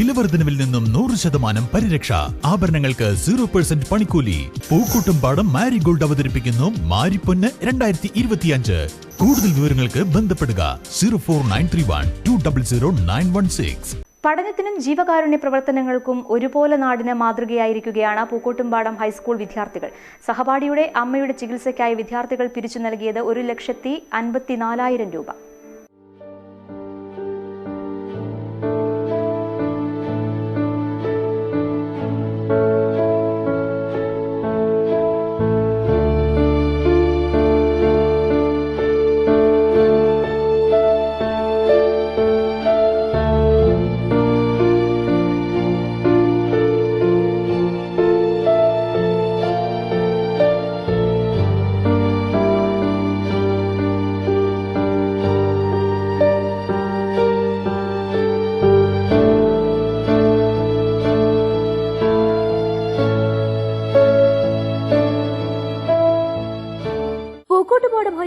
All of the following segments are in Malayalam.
വിലവർദ്ധനവിൽ നിന്നും നൂറ് ശതമാനം പരിരക്ഷ. ആഭരണങ്ങൾക്ക് സീറോ പെർസെന്റ് പണിക്കൂലി. പൂക്കൂട്ടും പാടം മാരിഗോൾഡ് അവതരിപ്പിക്കുന്നു മാരിപ്പൊന്ന് രണ്ടായിരത്തി ഇരുപത്തിയഞ്ച് കൂടുതൽ വിവരങ്ങൾക്ക് ബന്ധപ്പെടുക zero four nine three one two double zero nine one six. പഠനത്തിനും ജീവകാരുണ്യ പ്രവർത്തനങ്ങൾക്കും ഒരുപോലെ നാടിന് മാതൃകയായിരിക്കുകയാണ് പൂക്കോട്ടുംപാടം ഹൈസ്കൂൾ വിദ്യാർത്ഥികൾ. സഹപാഠിയുടെ അമ്മയുടെ ചികിത്സയ്ക്കായി വിദ്യാർത്ഥികൾ പിരിച്ചു നൽകിയത് ഒരു ലക്ഷത്തി അൻപത്തിനാലായിരം രൂപ.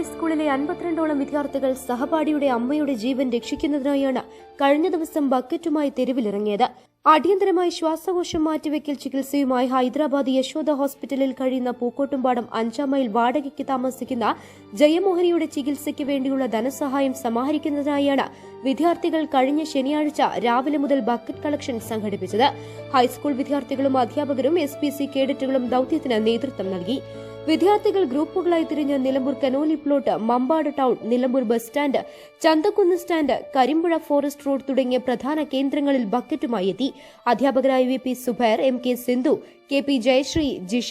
ഹൈസ്കൂളിലെ അൻപത്തിരണ്ടോളം വിദ്യാർത്ഥികൾ സഹപാഠിയുടെ അമ്മയുടെ ജീവൻ രക്ഷിക്കുന്നതിനായാണ് കഴിഞ്ഞ ദിവസം ബക്കറ്റുമായി തെരുവിലിറങ്ങിയത്. അടിയന്തരമായി ശ്വാസകോശം മാറ്റിവെക്കൽ ചികിത്സയുമായി ഹൈദരാബാദ് യശോദ ഹോസ്പിറ്റലിൽ കഴിയുന്ന പൂക്കോട്ടുംപാടം അഞ്ചാം മൈൽ വാടകയ്ക്ക് താമസിക്കുന്ന ജയമോഹനിയുടെ ചികിത്സയ്ക്ക് വേണ്ടിയുള്ള ധനസഹായം സമാഹരിക്കുന്നതിനായാണ് വിദ്യാർത്ഥികൾ കഴിഞ്ഞ ശനിയാഴ്ച രാവിലെ മുതൽ ബക്കറ്റ് കളക്ഷൻ സംഘടിപ്പിച്ചത്. ഹൈസ്കൂൾ വിദ്യാർത്ഥികളും അധ്യാപകരും എസ് കേഡറ്റുകളും ദൌത്യത്തിന് നേതൃത്വം നൽകി. വിദ്യാർത്ഥികൾ ഗ്രൂപ്പുകളായി തിരിഞ്ഞ് Nilambur Conolly plot Mampad town Nilambur bus stand Chanthakkunnu stand Karimpuzha forest road തുടങ്ങിയ പ്രധാന കേന്ദ്രങ്ങളിൽ ബക്കറ്റുമായി എത്തി. അധ്യാപകരായ V P Subair M K Sindhu K P Jayasree Jisha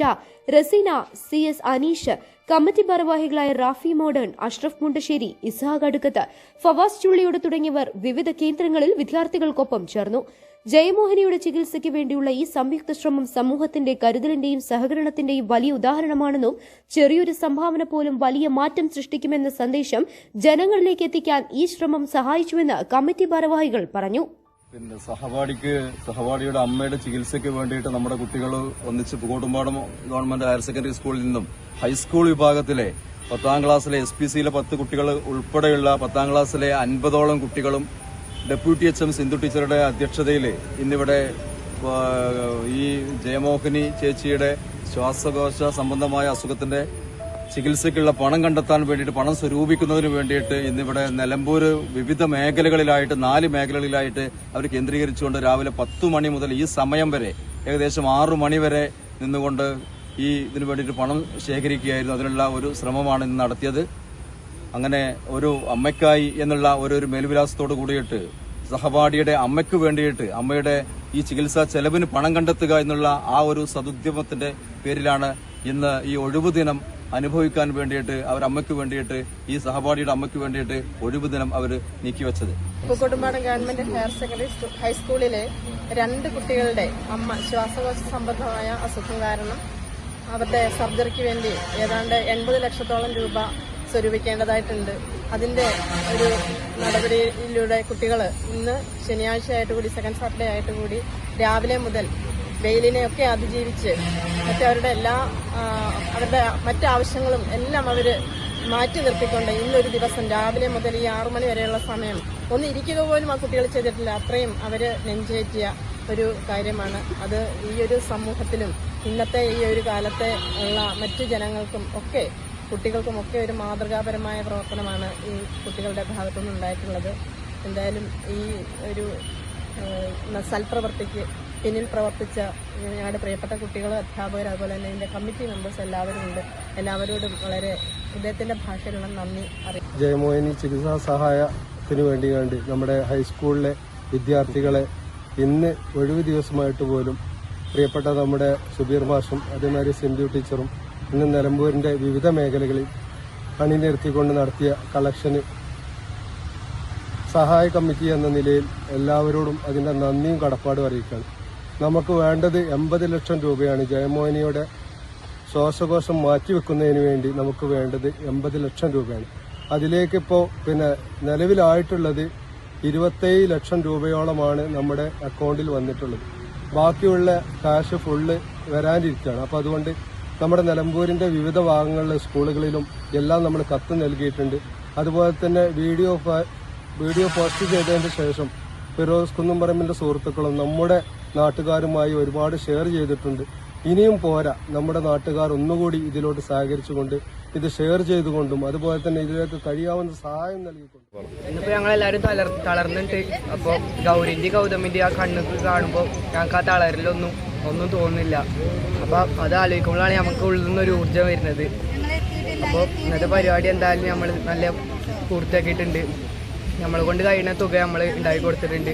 Raseena C S Aneesh committee ഭാരവാഹികളായ റാഫി മോഡേൺ അഷ്റഫ് മുണ്ടശ്ശേരി ഇസ്ഹാഖ് അടുക്കത്ത് ഫവാസ് ചുള്ളിയോട് തുടങ്ങിയവർ വിവിധ കേന്ദ്രങ്ങളിൽ വിദ്യാർത്ഥികൾക്കൊപ്പം ചേർന്നു. ജയമോഹനിയുടെ ചികിത്സയ്ക്ക് വേണ്ടിയുള്ള ഈ സംയുക്ത ശ്രമം സമൂഹത്തിന്റെ കരുതലിന്റെയും സഹകരണത്തിന്റെയും വലിയ ഉദാഹരണമാണെന്നും ചെറിയൊരു സംഭാവന പോലും വലിയ മാറ്റം സൃഷ്ടിക്കുമെന്ന സന്ദേശം ജനങ്ങളിലേക്ക് എത്തിക്കാൻ ഈ ശ്രമം സഹായിച്ചുവെന്ന് കമ്മിറ്റി ഭാരവാഹികൾ പറഞ്ഞു. പിന്നെ സഹപാഠിക്ക് സഹപാഠിയുടെ അമ്മയുടെ ചികിത്സയ്ക്ക് വേണ്ടിയിട്ട് നമ്മുടെ കുട്ടികൾ ഒന്നിച്ച് പൂക്കോട്ടുംപാടം ഗവൺമെന്റ് ഹയർ സെക്കൻഡറി സ്കൂളിൽ നിന്നും ഹൈസ്കൂൾ വിഭാഗത്തിലെ പത്താം ക്ലാസ്സിലെ എസ് പി സിയിലെ പത്ത് കുട്ടികൾ ഉൾപ്പെടെയുള്ള പത്താം ക്ലാസ്സിലെ അൻപതോളം കുട്ടികളും ഡെപ്യൂട്ടി എച്ച് എം സിന്ധു ടീച്ചറുടെ അധ്യക്ഷതയിൽ ഇന്നിവിടെ ഈ ജയമോഹിനി ചേച്ചിയുടെ ശ്വാസകോശ സംബന്ധമായ അസുഖത്തിന്റെ ചികിത്സയ്ക്കുള്ള പണം കണ്ടെത്താൻ വേണ്ടിയിട്ട് പണം സ്വരൂപിക്കുന്നതിന് വേണ്ടിയിട്ട് ഇന്നിവിടെ നിലമ്പൂർ വിവിധ മേഖലകളിലായിട്ട് നാല് മേഖലകളിലായിട്ട് അവർ കേന്ദ്രീകരിച്ചുകൊണ്ട് രാവിലെ പത്തു മണി മുതൽ ഈ സമയം വരെ ഏകദേശം ആറു മണി വരെ നിന്നുകൊണ്ട് ഈ ഇതിനു വേണ്ടിയിട്ട് പണം ശേഖരിക്കുകയായിരുന്നു. അതിനുള്ള ഒരു ശ്രമമാണ് ഇന്ന് നടത്തിയത്. അങ്ങനെ ഒരു അമ്മയ്ക്കായി എന്നുള്ള ഒരു ഒരു മേൽവിലാസത്തോട് കൂടിയിട്ട് സഹപാഠിയുടെ അമ്മയ്ക്ക് വേണ്ടിയിട്ട് അമ്മയുടെ ഈ ചികിത്സാ ചെലവിന് പണം കണ്ടെത്തുക എന്നുള്ള ആ ഒരു സതുദ്യമത്തിന്റെ പേരിലാണ് ഇന്ന് ഈ ഒഴിവു ദിനം അനുഭവിക്കാൻ വേണ്ടിയിട്ട് അവർ അമ്മയ്ക്ക് വേണ്ടിയിട്ട് ഈ സഹപാഠിയുടെ അമ്മയ്ക്ക് വേണ്ടിയിട്ട് ഒഴിവു ദിനം അവർ നീക്കിവെച്ചത് പൂക്കോട്ടുംപാടം ഗവൺമെന്റ് ഹയർ സെക്കൻഡറി സ്കൂ- ഹൈസ്കൂളിലെ രണ്ട് കുട്ടികളുടെ അമ്മ ശ്വാസകോശ സംബന്ധമായ അസുഖം കാരണം അവരുടെ സർജറിക്ക് വേണ്ടി ഏതാണ്ട് എൺപത് ലക്ഷത്തോളം രൂപ സ്വരൂപിക്കേണ്ടതായിട്ടുണ്ട്. അതിന്റെ ഒരു നടപടിയിലൂടെ കുട്ടികൾ ഇന്ന് ശനിയാഴ്ചയായിട്ട് കൂടി സെക്കൻഡ് സാറ്റർഡേ ആയിട്ട് കൂടി രാവിലെ മുതൽ വെയിലിനെയൊക്കെ അതിജീവിച്ച് മറ്റവരുടെ എല്ലാ അവരുടെ മറ്റാവശ്യങ്ങളും എല്ലാം അവർ മാറ്റി നിർത്തിക്കൊണ്ട് ഇന്നൊരു ദിവസം രാവിലെ മുതൽ ഈ ആറു മണി വരെയുള്ള സമയം ഒന്ന് ഇരിക്കുക പോലും ആ കുട്ടികൾ ചെയ്തിട്ടില്ല. അത്രയും അവർ നെഞ്ചേറ്റിയ ഒരു കാര്യമാണ്. അത് ഈ ഒരു സമൂഹത്തിലും ഇന്നത്തെ ഈ ഒരു കാലത്തെ ഉള്ള മറ്റു ജനങ്ങൾക്കും ഒക്കെ കുട്ടികൾക്കും ഒക്കെ ഒരു മാതൃകാപരമായ പ്രവർത്തനമാണ് ഈ കുട്ടികളുടെ ഭാഗത്തുനിന്ന് ഉണ്ടായിട്ടുള്ളത് എന്തായാലും ഈ ഒരു സൽപ്രവർത്തിക്ക് പിന്നിൽ പ്രവർത്തിച്ച ഞങ്ങളുടെ പ്രിയപ്പെട്ട കുട്ടികൾ അധ്യാപകർ അതുപോലെ തന്നെ എന്റെ കമ്മിറ്റി മെമ്പേഴ്സ് എല്ലാവരും ഉണ്ട്. എല്ലാവരോടും വളരെ ഹൃദയത്തിന്റെ ഭാഷയിലുള്ള നന്ദി അറിയാം ജയമോഹിനി ചികിത്സാ സഹായത്തിന് വേണ്ടി വേണ്ടി നമ്മുടെ ഹൈസ്കൂളിലെ വിദ്യാർത്ഥികളെ ഇന്ന് ഒഴിവ് ദിവസമായിട്ട് പോലും പ്രിയപ്പെട്ട നമ്മുടെ സുബീർ മാഷും അതേമാതിരി സിന്ധു ടീച്ചറും ഇന്ന് നിലമ്പൂരിന്റെ വിവിധ മേഖലകളിൽ അണിനിരത്തിക്കൊണ്ട് നടത്തിയ കളക്ഷന് സഹായ കമ്മിറ്റി എന്ന നിലയിൽ എല്ലാവരോടും അതിന്റെ നന്ദിയും കടപ്പാടും അറിയിക്കണം നമുക്ക് വേണ്ടത് എൺപത് ലക്ഷം രൂപയാണ്. ജയമോഹിനിയുടെ ശ്വാസകോശം മാറ്റിവെക്കുന്നതിന് വേണ്ടി നമുക്ക് വേണ്ടത് എൺപത് ലക്ഷം രൂപയാണ്. അതിലേക്ക് ഇപ്പോൾ പിന്നെ നിലവിലായിട്ടുള്ളത് ഇരുപത്തേഴ് ലക്ഷം രൂപയോളമാണ് നമ്മുടെ അക്കൗണ്ടിൽ വന്നിട്ടുള്ളത്. ബാക്കിയുള്ള കാശ് ഫുള്ള് വരാനിരിക്കുകയാണ്. അപ്പോൾ അതുകൊണ്ട് നമ്മുടെ നിലമ്പൂരിന്റെ വിവിധ ഭാഗങ്ങളിലെ സ്കൂളുകളിലും എല്ലാം നമ്മൾ കത്ത് നൽകിയിട്ടുണ്ട്. അതുപോലെ തന്നെ വീഡിയോ വീഡിയോ പോസ്റ്റ് ചെയ്തതിന് ശേഷം ഫിറോസ് കുന്നുംപറമ്പിന്റെ സുഹൃത്തുക്കളും നമ്മുടെ നാട്ടുകാരുമായി ഒരുപാട് ഷെയർ ചെയ്തിട്ടുണ്ട്. ഇനിയും പോരാ. നമ്മുടെ നാട്ടുകാർ ഒന്നുകൂടി ഇതിലോട്ട് സഹകരിച്ചുകൊണ്ട് ഇത് ഷെയർ ചെയ്തുകൊണ്ടും അതുപോലെ തന്നെ ഇതിലേക്ക് കഴിയാവുന്ന സഹായം നൽകിക്കൊണ്ടും ഇന്നിപ്പോ ഞങ്ങളെല്ലാരും തളർ തളർന്നിട്ട് അപ്പൊ ഗൗരിന്റെ ഗൗതമിന്റെ ആ കണ്ണൊക്കെ കാണുമ്പോൾ ഞങ്ങൾക്ക് ആ തളരലൊന്നും ഒന്നും തോന്നുന്നില്ല. അപ്പൊ അത് ആലോചിക്കുമ്പോഴാണ് നമുക്ക് ഉള്ളിൽ നിന്നൊരു ഊർജം വരുന്നത്. അപ്പോൾ ഇന്നത്തെ പരിപാടി എന്തായാലും നമ്മൾ നല്ല പൂർത്തിയാക്കിയിട്ടുണ്ട്. നമ്മളെ കൊണ്ട് കഴിയുന്ന തുക നമ്മൾ ഉണ്ടാക്കി കൊടുത്തിട്ടുണ്ട്.